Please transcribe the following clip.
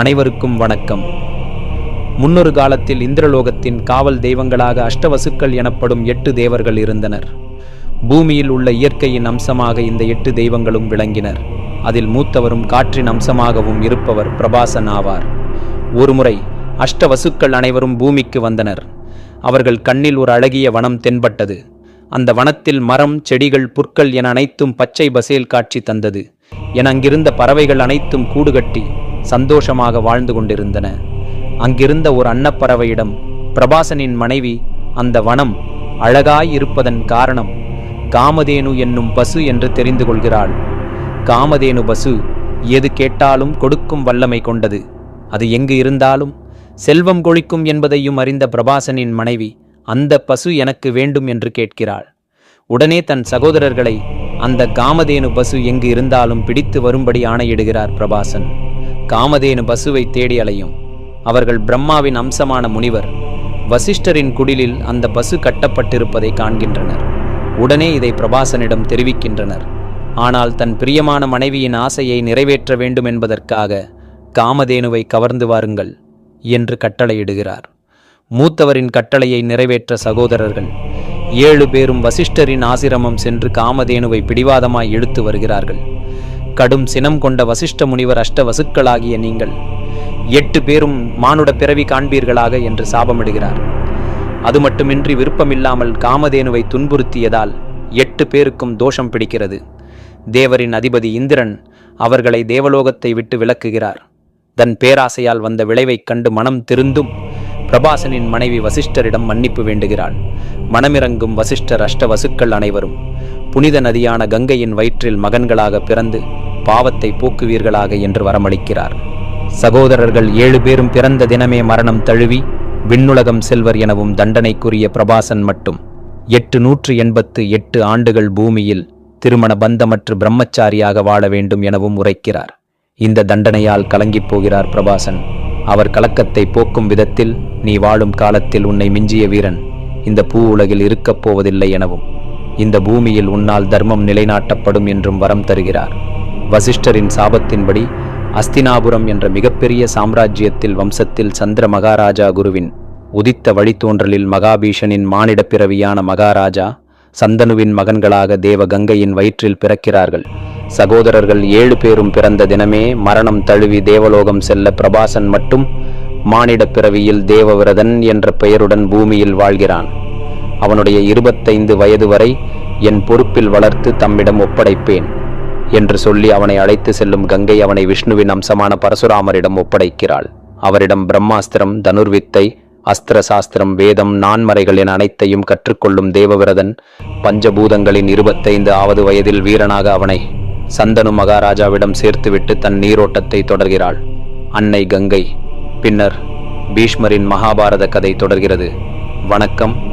அனைவருக்கும் வணக்கம். முன்னொரு காலத்தில் இந்திரலோகத்தின் காவல் தெய்வங்களாக அஷ்டவசுக்கள் எனப்படும் எட்டு தேவர்கள் இருந்தனர். பூமியில் உள்ள இயற்கையின் அம்சமாக இந்த எட்டு தெய்வங்களும் விளங்கினர். அதில் மூத்தவரும் காற்றின் அம்சமாகவும் இருப்பவர் பிரபாசன் ஆவார். ஒருமுறை அஷ்டவசுக்கள் அனைவரும் பூமிக்கு வந்தனர். அவர்கள் கண்ணில் ஒரு அழகிய வனம் தென்பட்டது. அந்த வனத்தில் மரம் செடிகள் புற்கள் என அனைத்தும் பச்சை பசேல் காட்சி தந்தது. என அங்கிருந்த பறவைகள் அனைத்தும் கூடுகட்டி சந்தோஷமாக வாழ்ந்து கொண்டிருந்தன. அங்கிருந்த ஒரு அன்னப்பறவையிடம் பிரபாசனின் மனைவி அந்த வனம் அழகாயிருப்பதன் காரணம் காமதேனு என்னும் பசு என்று தெரிந்து கொள்கிறாள். காமதேனு பசு எது கேட்டாலும் கொடுக்கும் வல்லமை கொண்டது. அது எங்கு இருந்தாலும் செல்வம் கொழிக்கும் என்பதையும் அறிந்த பிரபாசனின் மனைவி அந்த பசு எனக்கு வேண்டும் என்று கேட்கிறாள். உடனே தன் சகோதரர்களை அந்த காமதேனு பசு எங்கு இருந்தாலும் பிடித்து வரும்படி ஆணையிடுகிறார் பிரபாசன். காமதேனு பசுவை தேடி அலையும். அவர்கள் பிரம்மாவின் அம்சமான முனிவர் வசிஷ்டரின் குடிலில் அந்த பசு கட்டப்பட்டிருப்பதை காண்கின்றனர். உடனே இதை பிரபாசனிடம் தெரிவிக்கின்றனர். ஆனால் தன் பிரியமான மனைவியின் ஆசையை நிறைவேற்ற வேண்டும் என்பதற்காக காமதேனுவை கவர்ந்து வாருங்கள் என்று கட்டளையிடுகிறார். மூத்தவரின் கட்டளையை நிறைவேற்ற சகோதரர்கள் ஏழு பேரும் வசிஷ்டரின் ஆசிரமம் சென்று காமதேனுவை பிடிவாதமாய் இழுத்து வருகிறார்கள். கடும் சினம் கொண்ட வசிஷ்ட முனிவர் அஷ்ட வசுக்களாகிய நீங்கள். எட்டு பேரும் மானுட பிறவி காண்பீர்களாக என்று சாபமிடுகிறார். அது மட்டுமின்றி விருப்பமில்லாமல் காமதேனுவை துன்புறுத்தியதால் எட்டு பேருக்கும் தோஷம் பிடிக்கிறது. தேவரின் அதிபதி இந்திரன் அவர்களை தேவலோகத்தை விட்டு விலக்குகிறார். தன் பேராசையால் வந்த விளைவைக் கண்டு மனம் திருந்தும் பிரபாசனின் மனைவி வசிஷ்டரிடம் மன்னிப்பு வேண்டுகிறாள். மனமிறங்கும் வசிஷ்டர் அஷ்ட வசுக்கள் அனைவரும் புனித நதியான கங்கையின் வயிற்றில் மகன்களாக பிறந்து பாவத்தை போக்குவீர்களாக என்று வரமளிக்கிறார். சகோதரர்கள் ஏழு பேரும் பிறந்த தினமே மரணம் தழுவி விண்ணுலகம் செல்வர் எனவும் தண்டனைக்குரிய பிரபாசன் மட்டும். எட்டு நூற்று எண்பத்து எட்டு ஆண்டுகள் பூமியில் திருமண பந்தமற்று பிரம்மச்சாரியாக வாழ வேண்டும் எனவும் உரைக்கிறார். இந்த தண்டனையால் கலங்கிப் போகிறார் பிரபாசன். அவர் கலக்கத்தை போக்கும் விதத்தில் நீ வாழும் காலத்தில் உன்னை மிஞ்சிய வீரன் இந்த பூ உலகில் இருக்கப் போவதில்லை எனவும். இந்த பூமியில் உன்னால் தர்மம் நிலைநாட்டப்படும் என்றும் வரம் தருகிறார். வசிஷ்டரின் சாபத்தின்படி அஸ்தினாபுரம் என்ற மிகப்பெரிய சாம்ராஜ்யத்தில் வம்சத்தில் சந்திர மகாராஜா குருவின் உதித்த வழித்தோன்றலில் மகாபீஷனின் மானிடப் பிறவியான மகாராஜா சந்தனுவின் மகன்களாக தேவ கங்கையின் வயிற்றில் பிறக்கிறார்கள். சகோதரர்கள் ஏழு பேரும் பிறந்த தினமே மரணம் தழுவி தேவலோகம் செல்ல பிரபாசன் மட்டும் மானிடப் பிறவியில் தேவவிரதன் என்ற பெயருடன் பூமியில் வாழ்கிறான். அவனுடைய இருபத்தைந்து வயது வரை என் பொறுப்பில் வளர்த்து தம்மிடம் ஒப்படைப்பேன் என்று சொல்லி அவனை அழைத்து செல்லும் கங்கை அவனை விஷ்ணுவின் அம்சமான பரசுராமரிடம் ஒப்படைக்கிறாள். அவரிடம் பிரம்மாஸ்திரம் தனுர்வித்தை அஸ்திர சாஸ்திரம் வேதம் நான்மறைகள் என அனைத்தையும் கற்றுக்கொள்ளும் தேவவிரதன் பஞ்சபூதங்களின் இருபத்தைந்து ஆவது வயதில் வீரனாக அவனை சந்தனு மகாராஜாவிடம் சேர்த்துவிட்டு தன் நீரோட்டத்தை தொடர்கிறாள். அன்னை கங்கை பின்னர் பீஷ்மரின் மகாபாரத கதை தொடர்கிறது. வணக்கம்.